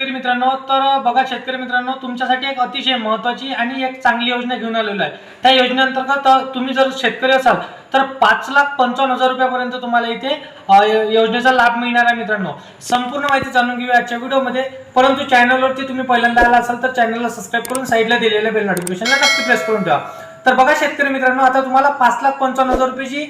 शेतकरी मित्रांनो तर बघा शेतकरी मित्रांनो तुमच्यासाठी एक अतिशय महत्वाची आणि एक चांगली योजना घेऊन आलेलो आहे. त्या योजनेअंतर्गत तुम्ही जर शेतकरी असाल तर पाच लाख पंचावन्न हजार रुपयापर्यंत तुम्हाला इथे योजनेचा लाभ मिळणार आहे मित्रांनो. संपूर्ण माहिती जाणून घेऊया आजच्या व्हिडिओमध्ये. परंतु चॅनलवरती तुम्ही पहिल्यांदा आला असाल तर चॅनलला सबस्क्राईब करून साईडला दिलेल्या बेल नोटिफिकेशनला नक्की प्रेस करून ठेवा. तर बघा शेतकरी मित्रांनो आता तुम्हाला पाच लाख पंचावन्न हजार रुपयाची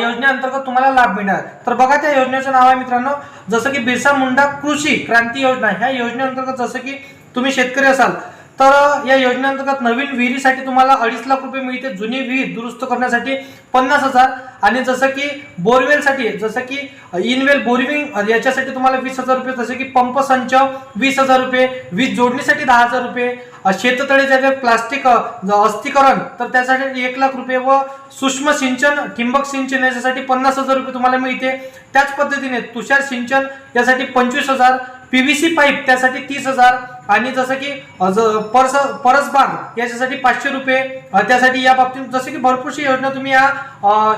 योजनेअंतर्गत तुम्हाला लाभ मिळणार. तर बघा त्या योजनेचं नाव आहे मित्रांनो जसं की बिरसा मुंडा कृषी क्रांती योजना. ह्या योजनेअंतर्गत जसं की तुम्ही शेतकरी असाल तर या योजनेअंतर्गत नवीन विहिरीसाठी तुम्हाला अडीच लाख रुपये मिळते. जुनी विहीर दुरुस्त करण्यासाठी पन्नास हजार. आणि जसं की बोरवेलसाठी जसं की इनवेल बोरविंग याच्यासाठी तुम्हाला वीस हजार रुपये जसं की पंप संच वीस हजार रुपये वीज जोडणीसाठी दहा हजार रुपये शेततळे शेततळेचे प्लास्टिक अस्थिकरण तर त्यासाठी एक लाख रुपये व सूक्ष्म सिंचन ठिंबक सिंचन याच्यासाठी पन्नास हजार रुपये तुम्हाला मिळते. त्याच पद्धतीने तुषार सिंचन यासाठी पंचवीस हजार पीव्हीसी पाईप त्यासाठी तीस हजार आणि जसं की ज- परस परसबाग याच्यासाठी पाचशे रुपये त्यासाठी या बाबतीत जसं की भरपूरशी योजना तुम्ही या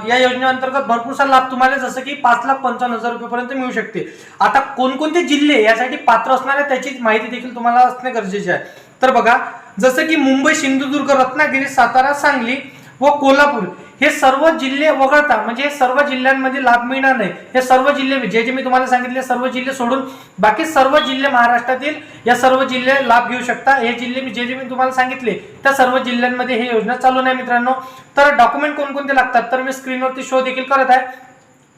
या योजनेअंतर्गत भरपूरसा लाभ तुम्हाला जसं की पाच लाख पंचावन्न हजार रुपयेपर्यंत मिळू शकते. आता कोणकोणते जिल्हे यासाठी पात्र असणारे त्याची माहिती देखील तुम्हाला असणे गरजेचे आहे. तर बघा जसं की मुंबई सिंधुदुर्ग रत्नागिरी सातारा सांगली व कोल्हापूर हे सर्व जिल्हे वगळता म्हणजे हे सर्व जिल्ह्यांमध्ये लाभ मिळणार नाही. हे सर्व जिल्हे जे जे मी तुम्हाला सांगितले सर्व जिल्हे सोडून बाकी सर्व जिल्हे महाराष्ट्रातील या सर्व जिल्हे लाभ घेऊ शकता. हे जिल्हे मी जे जे मी तुम्हाला सांगितले त्या सर्व जिल्ह्यांमध्ये हे योजना चालू नाही मित्रांनो. तर डॉक्युमेंट कोणकोणते लागतात? तर मी स्क्रीनवरती शो देखील करत आहे.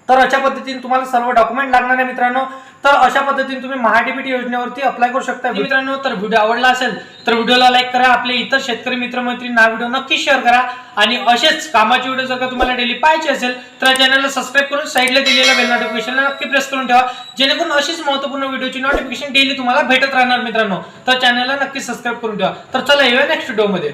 तर अशा पद्धतीने तुम्हाला सर्व डॉक्युमेंट लागणार आहे मित्रांनो. तर अशा पद्धतीने तुम्ही महाडीबीटी योजनेवरती अप्लाय करू शकता. मित्रांनो तर व्हिडिओ आवडला असेल तर व्हिडिओला लाईक करा आपले इतर शेतकरी मित्रमैत्रींना व्हिडिओ नक्की शेअर करा. आणि असेच कामाचे व्हिडिओ जर का तुम्हाला डेली पाहिजे असेल तर चॅनलला सबस्क्राईब करून साईडला दिलेल्या बेल नोटिफिकेशनला नक्की प्रेस करून ठेवा. जेणेकरून अशीच महत्त्वपूर्ण व्हिडिओची नोटिफिकेशन डेली तुम्हाला भेटत राहणार मित्रांनो. तर चॅनलला नक्की सबस्क्राईब करून ठेवा. तर चला येऊया नेक्स्ट व्हिडिओमध्ये